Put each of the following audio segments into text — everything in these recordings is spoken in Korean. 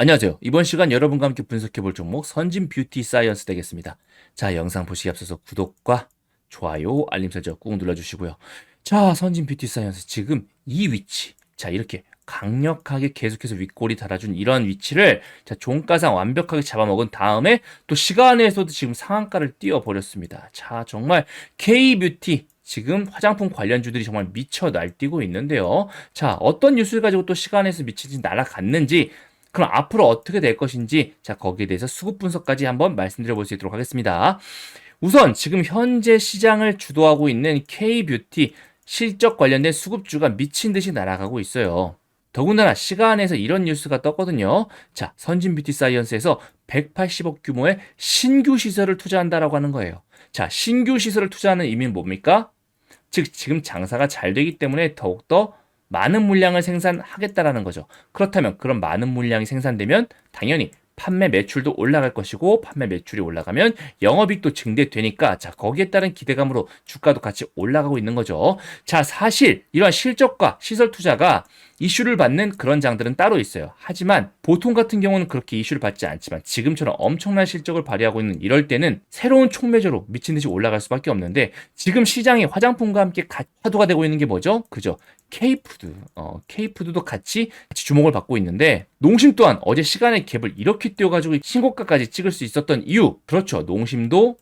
안녕하세요. 이번 시간 여러분과 함께 분석해 볼 종목 선진 뷰티 사이언스 되겠습니다. 자, 영상 보시기 앞서서 구독과 좋아요, 알림 설정 꾹 눌러주시고요. 자, 선진 뷰티 사이언스 지금 이 위치. 자, 이렇게 강력하게 계속해서 윗골이 달아준 이런 위치를 자, 종가상 완벽하게 잡아먹은 다음에 또 시간에서도 지금 상한가를 띄워버렸습니다. 자, 정말 K뷰티 지금 화장품 관련주들이 정말 미쳐 날뛰고 있는데요. 자, 어떤 뉴스를 가지고 또 시간에서 미치지 날아갔는지 그럼 앞으로 어떻게 될 것인지 자 거기에 대해서 수급 분석까지 한번 말씀드려 볼 수 있도록 하겠습니다. 우선 지금 현재 시장을 주도하고 있는 K뷰티 실적 관련된 수급주가 미친 듯이 날아가고 있어요. 더군다나 시간에서 이런 뉴스가 떴거든요. 자, 선진 뷰티 사이언스에서 180억 규모의 신규 시설을 투자한다라고 하는 거예요. 자, 신규 시설을 투자하는 의미는 뭡니까? 즉, 지금 장사가 잘 되기 때문에 더욱더 많은 물량을 생산하겠다라는 거죠. 그렇다면 그런 많은 물량이 생산되면 당연히 판매 매출도 올라갈 것이고 판매 매출이 올라가면 영업이익도 증대되니까 자 거기에 따른 기대감으로 주가도 같이 올라가고 있는 거죠. 자 사실 이러한 실적과 시설 투자가 이슈를 받는 그런 장들은 따로 있어요. 하지만 보통 같은 경우는 그렇게 이슈를 받지 않지만 지금처럼 엄청난 실적을 발휘하고 있는 이럴 때는 새로운 촉매제로 미친 듯이 올라갈 수밖에 없는데 지금 시장에 화장품과 함께 화두가 되고 있는 게 뭐죠? 그죠? K푸드, 어, K푸드도 같이, 같이 주목을 받고 있는데 농심 또한 어제 시간의 갭을 이렇게 띄워가지고 신고가까지 찍을 수 있었던 이유 그렇죠. 농심도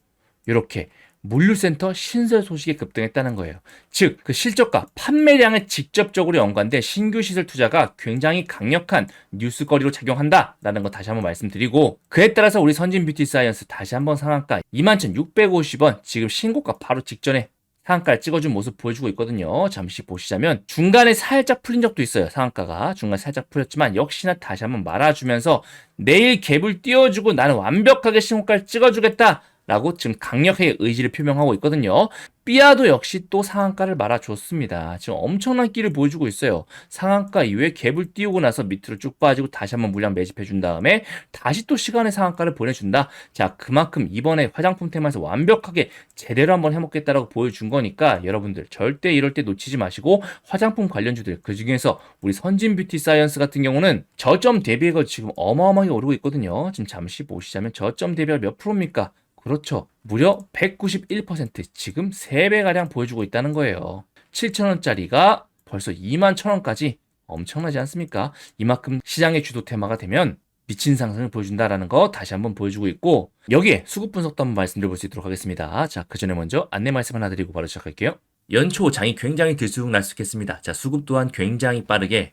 이렇게 물류센터 신설 소식에 급등했다는 거예요. 즉, 그 실적과 판매량에 직접적으로 연관된 신규 시설 투자가 굉장히 강력한 뉴스거리로 작용한다라는 거 다시 한번 말씀드리고 그에 따라서 우리 선진 뷰티 사이언스 다시 한번 상한가 21,650원 지금 신고가 바로 직전에 상한가를 찍어준 모습 보여주고 있거든요. 잠시 보시자면 중간에 살짝 풀린 적도 있어요. 상한가가 중간에 살짝 풀렸지만 역시나 다시 한번 말아주면서 내일 갭을 띄워주고 나는 완벽하게 신고가를 찍어주겠다. 라고 지금 강력하게 의지를 표명하고 있거든요. 삐아도 역시 또 상한가를 말아줬습니다. 지금 엄청난 끼를 보여주고 있어요. 상한가 이후에 갭을 띄우고 나서 밑으로 쭉 빠지고 다시 한번 물량 매집해준 다음에 다시 또 시간의 상한가를 보내준다. 자, 그만큼 이번에 화장품 테마에서 완벽하게 제대로 한번 해먹겠다라고 보여준 거니까 여러분들 절대 이럴 때 놓치지 마시고 화장품 관련주들 그 중에서 우리 선진 뷰티 사이언스 같은 경우는 저점 대비해가 지금 어마어마하게 오르고 있거든요. 지금 잠시 보시자면 저점 대비가 몇 프로입니까? 그렇죠. 무려 191% 지금 3배가량 보여주고 있다는 거예요. 7천원짜리가 벌써 2만 1천원까지 엄청나지 않습니까? 이만큼 시장의 주도 테마가 되면 미친 상승을 보여준다라는 거 다시 한번 보여주고 있고 여기에 수급 분석도 한번 말씀드려볼 수 있도록 하겠습니다. 자, 그 전에 먼저 안내 말씀 하나 드리고 바로 시작할게요. 연초 장이 굉장히 들쑥날쑥했습니다. 자, 수급 또한 굉장히 빠르게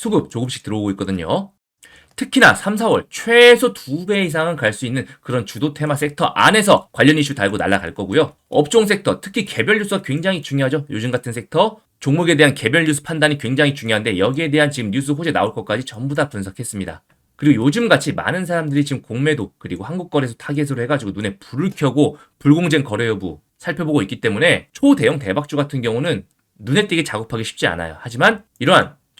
수급 조금씩 들어오고 있거든요. 특히나 3, 4월 최소 2배 이상은 갈 수 있는 그런 주도 테마 섹터 안에서 관련 이슈 달고 날아갈 거고요. 업종 섹터, 특히 개별 뉴스가 굉장히 중요하죠. 요즘 같은 섹터 종목에 대한 개별 뉴스 판단이 굉장히 중요한데 여기에 대한 지금 뉴스 호재 나올 것까지 전부 다 분석했습니다. 그리고 요즘 같이 많은 사람들이 지금 공매도 그리고 한국 거래소 타겟으로 해가지고 눈에 불을 켜고 불공정 거래 여부 살펴보고 있기 때문에 초대형 대박주 같은 경우는 눈에 띄게 작업하기 쉽지 않아요. 하지만 이러한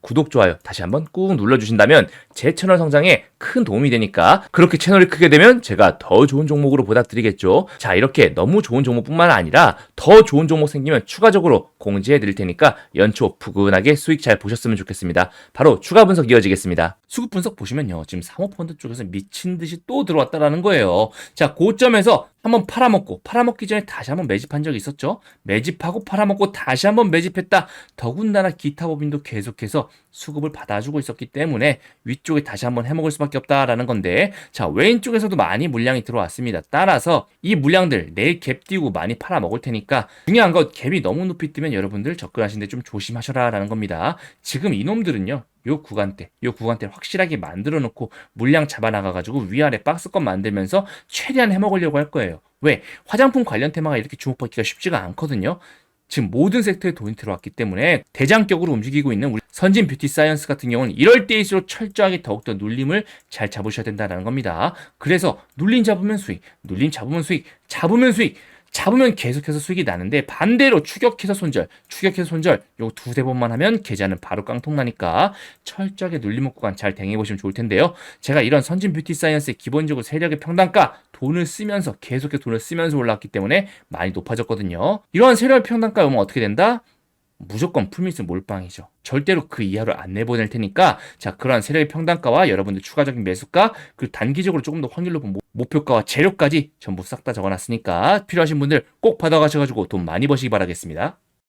구독 좋아요 다시 한번 꾹 눌러주신다면 제 채널 성장에 큰 도움이 되니까 그렇게 채널이 크게 되면 제가 더 좋은 종목으로 보답드리겠죠. 자 이렇게 너무 좋은 종목뿐만 아니라 더 좋은 종목 생기면 추가적으로 공지해 드릴 테니까 연초 푸근하게 수익 잘 보셨으면 좋겠습니다. 바로 추가 분석 이어지겠습니다. 수급 분석 보시면요. 지금 사모펀드 쪽에서 미친 듯이 또 들어왔다라는 거예요. 자 고점에서 한번 팔아먹고 팔아먹기 전에 다시 한번 매집한 적이 있었죠. 매집하고 팔아먹고 다시 한번 매집했다. 더군다나 기타 법인도 계속해서 수급을 받아주고 있었기 때문에 위쪽에 다시 한번 해먹을 수밖에 없다라는 건데 자 왼쪽에서도 많이 물량이 들어왔습니다. 따라서 이 물량들 내일 갭 띄우고 많이 팔아먹을 테니까 중요한 건 갭이 너무 높이 뜨면 여러분들 접근하시는데 좀 조심하셔라라는 겁니다. 지금 이놈들은요. 요 구간대, 요 구간대를 확실하게 만들어 놓고 물량 잡아 나가 가지고 위아래 박스권 만들면서 최대한 해 먹으려고 할 거예요. 왜? 화장품 관련 테마가 이렇게 주목받기가 쉽지가 않거든요. 지금 모든 섹터에 돈이 들어왔기 때문에 대장격으로 움직이고 있는 우리 선진 뷰티 사이언스 같은 경우는 이럴 때일수록 철저하게 더욱더 눌림을 잘 잡으셔야 된다는 겁니다. 그래서 눌림 잡으면 수익, 눌림 잡으면 수익, 잡으면 수익, 잡으면 계속해서 수익이 나는데 반대로 추격해서 손절, 추격해서 손절 요거 두세 번만 하면 계좌는 바로 깡통 나니까 철저하게 눌림 구간 잘 대응해 보시면 좋을 텐데요. 제가 이런 선진 뷰티 사이언스의 기본적으로 세력의 평단가 돈을 쓰면서 계속해서 돈을 쓰면서 올라왔기 때문에 많이 높아졌거든요. 이러한 세력의 평단가 오면 어떻게 된다? 무조건 풀미스 몰빵이죠. 절대로 그 이하로 안 내보낼 테니까 자 그러한 세력의 평단가와 여러분들 추가적인 매수가 그리고 단기적으로 조금 더 확률 높은 모- 목표가와 재료까지 전부 싹 다 적어놨으니까 필요하신 분들 꼭 받아가셔가지고 돈 많이 버시기 바라겠습니다.